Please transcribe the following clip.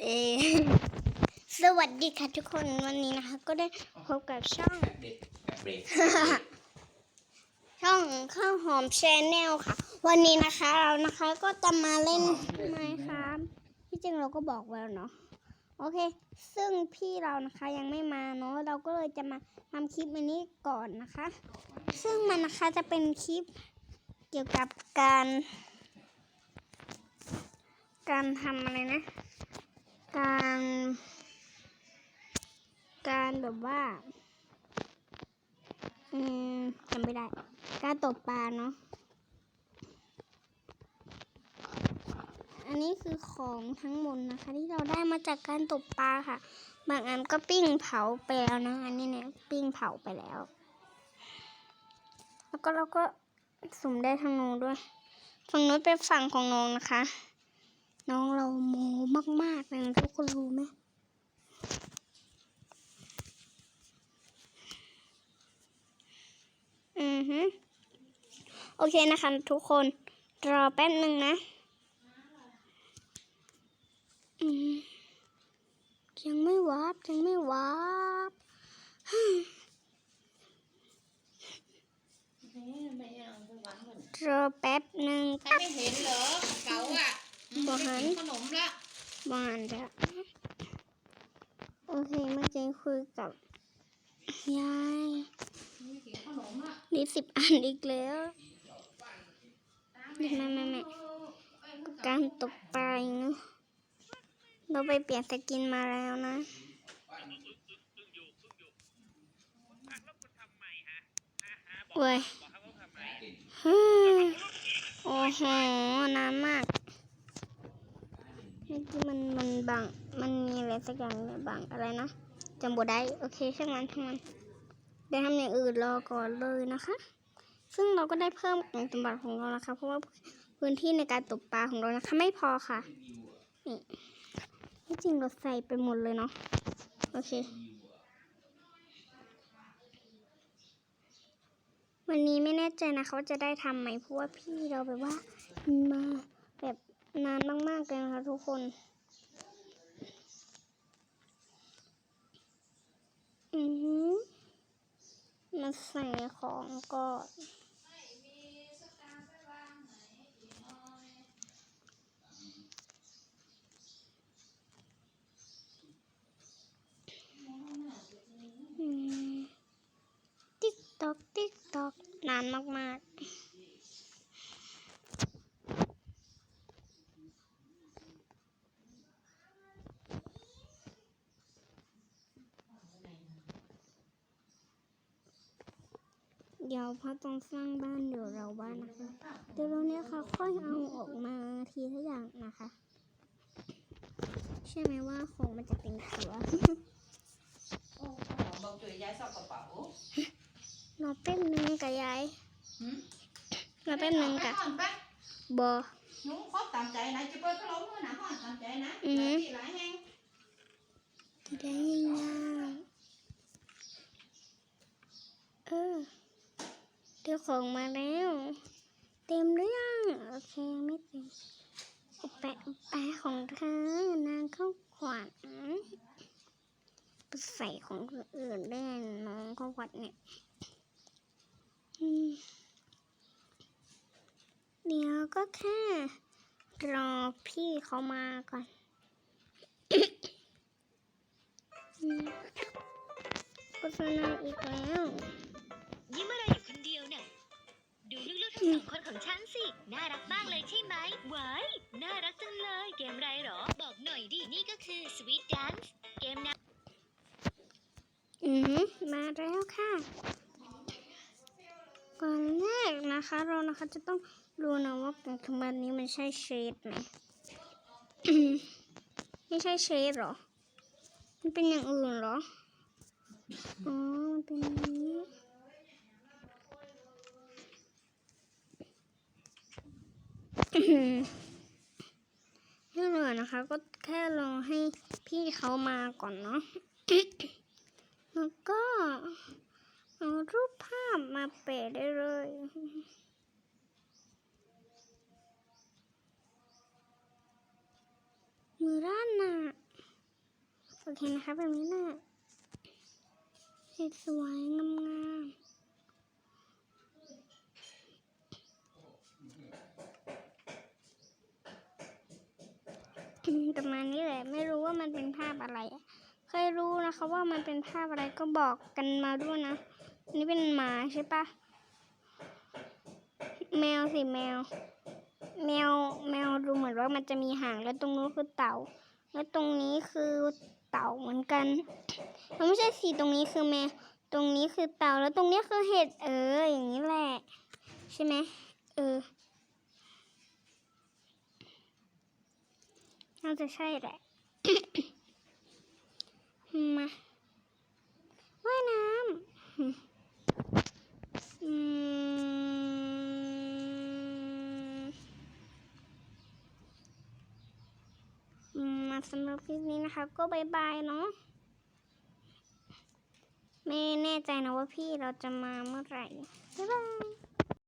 เออสวัสดีค่ะทุกคนวันนี้นะคะ ก็ได้พบกับช่องเด็กแบบเบรกช่องข้าวหอมแชนแนลค่ะ วันนี้นะคะเรานะคะก็จะมาเล่นไมครับที่จริงเราก็บอกไว้แล้วเนาะโอเค ซึ่งพี่เรานะคะยังไม่มาเนาะเราก็เลยจะมาทำคลิปอันนี้ก่อนนะคะ ซึ่งมันนะคะจะเป็นคลิปเกี่ยวกับการ การทำอะไรนะ การ การแบบว่า อืมจำไม่ได้ การตกปลาเนาะ อันนี้คือของทั้งหมดนะคะ ที่เราได้มาจากการตกปลาค่ะ บางอันก็ปิ้งเผาไปแล้วนะ อันนี้เนี่ยปิ้งเผาไปแล้ว แล้วก็เราก็สุ่มได้ทางนู้นด้วย ฝั่งนู้นเป็นฝั่งของน้องนะคะ น้องเราโมมากๆเลยนะทุกคนรู้ไหมอือฮึโอเคนะคะทุกคนรอแป๊บหนึ่งนะยังไม่วาร์ปยังไม่วาร์ปรอแป๊บหนึ่งไม่เห็นเหรอเก๋าอะ อืมบ่หันไปกิขนมละบานแล้วโอเคเมื่อกี้คุยกับยายไม่กินขนมละนี่สิบอันอีกแล้วไม่ไม่ไม่ไม่การตกปลาอีกเนอะเราไปเปลี่ยนสกินมาแล้วนะโอ้ยฮึ่มโอ้โหนานมาก เมื่อกี้มันมันบังมันมีอะไรสักอย่างเนี่ยบังอะไรนะจำบ่ได้โอเคช่างมันช่างมันเดี๋ยวทำอย่างอื่นรอก่อนเลยนะคะ ซึ่งเราก็ได้เพิ่มของสมบัติของเรานะคะ เพราะว่าพื้นที่ในการตกปลาของเรานะคะไม่พอค่ะนี่ที่จริงเราใส่ไปหมดเลยเนาะโอเค วันนี้ไม่แน่ใจนะเขาจะได้ทำไหมเพราะว่าพี่เราแบบว่ามา นานมากๆเลยนะคะทุกคนอือหือมาใส่ของก่อนอืมติ๊กตอกติ๊กตอกนานมาก ๆ เดี๋ยวพอต้องสร้างบ้านเดี๋ยวเราบ้านนะคะเดี๋ยวเราเนี้ยค่ะ ค่อยเอาออกมาทีละอย่างนะคะ ใช่ไหมว่าของมันจะเป็นตัวโอ้ขนมบอกจุ๋ยย้ายซอกกระเป๋ารอแป๊บนึงกับยายหืมรอแป๊บนึงกับไปก่อนไปบอหนูครบตามใจนะจะเปิดขนมด้วยนะพ่อตามใจนะอือหือหลายที่หลายแห่งจะได้ง่ายๆเออ เดี๋ยวของมาแล้ว เต็มหรือยังโอเคไม่เต็มอุปแปะอุปแปะของเธอนางเข้าขวัญใส่ของคนอื่นได้น้องเข้าขวัญเนี่ยเดี๋ยวก็แค่รอพี่เขามาก่อนโฆษณาอีกแล้วยิ้มอะไร ดูลูกๆทั้งสองคนของฉันสิ น่ารักมากเลยใช่ไหมว้ายน่ารักจังเลย เกมอะไรหรอ บอกหน่อยดิ นี่ก็คือ Sweet Dance เกมนวอืมมาแล้วค่ะ ก่อนแรกนะคะ เรานะคะจะต้องดูนะว่าของธรรมนี้มันใช่เชดไหมไม่ใช่เชดหรอ มันเป็นอย่างอื่นหรอ อ๋อ มันเป็นอย่างนี้ ให้เหลือนะคะ ก็แค่รอให้พี่เขามาก่อนเนาะแล้วก็เอารูปภาพมาแปะได้เลยมือด้านหน้าเคนะคะแบบนี้นะสวยงามๆ ประมาณนี้แหละ ไม่รู้ว่ามันเป็นภาพอะไรอะใครรู้นะคะว่ามันเป็นภาพอะไรก็บอกกันมาด้วยนะนนี้เป็นหมาใช่ปะแมวสิแมว แมวแมวดูเหมือนว่ามันจะมีหางแล้วตรงนู้นคือเต่า แล้วตรงนี้คือเต่าเหมือนกันแล้วไม่ใช่สีตรงนี้คือแมวตรงนี้คือเต่าแล้วตรงนี้คือเห็ดเอออย่างนี้แหละ ใช่ไหมเออ น่าจะใช่แหละมาว่ายน้ำอืมมาสำหรับคลิปนี้นะคะ ก็บายบายเนาะไม่แน่ใจนะว่าพี่เราจะมาเมื่อไหร่บ๊ายบาย